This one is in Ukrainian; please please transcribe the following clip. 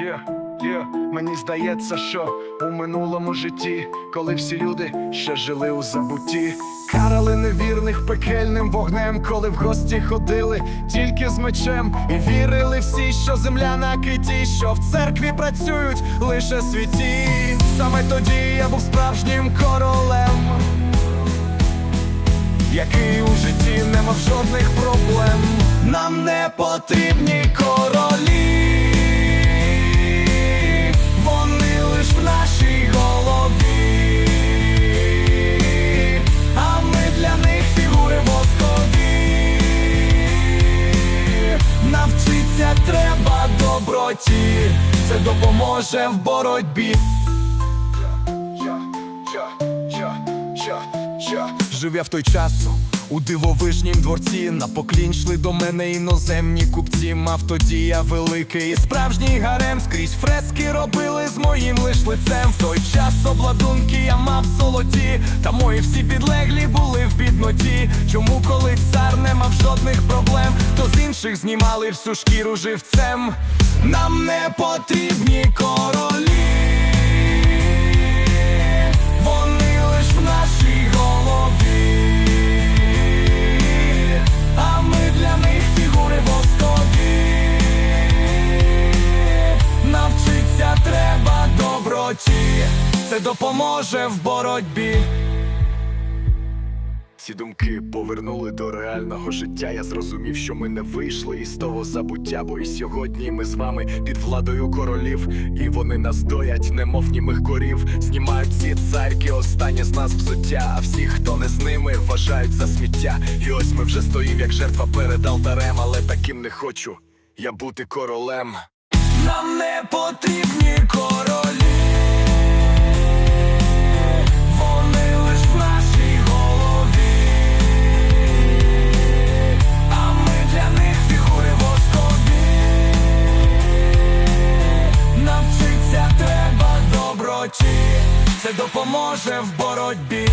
Є, є, мені здається, що у минулому житті, коли всі люди ще жили у забутті, карали невірних пекельним вогнем, коли в гості ходили тільки з мечем, і вірили всі, що земля на киті, що в церкві працюють лише святі. Саме тоді я був справжнім королем, який у житті не мав жодних проблем. Нам не потрібні королі, Навчиться треба доброті, це допоможе в боротьбі. Жив я в той час у дивовижнім дворці. На поклін йшли до мене іноземні купці. Мав тоді я великий справжній гарем. Скрізь фрески робили з моїм лиш лицем. В той час обладунки я мав золоті, та мої всі підлеглі були в бідноті. Чому, коли цар не мав жодних проблем, то з інших знімали всю шкіру живцем. Нам не потрібні королі. Допоможе в боротьбі. Ці думки повернули до реального життя. Я зрозумів, що ми не вийшли із того забуття, бо і сьогодні ми з вами під владою королів, і вони нас доять, немов німих корів. Знімають ці царки, останнє з нас взуття. А всі, хто не з ними, вважають за сміття. І ось ми вже стоїм, як жертва перед алтарем, але таким не хочу я бути королем. Нам не потрібні королі. Допоможе в боротьбі.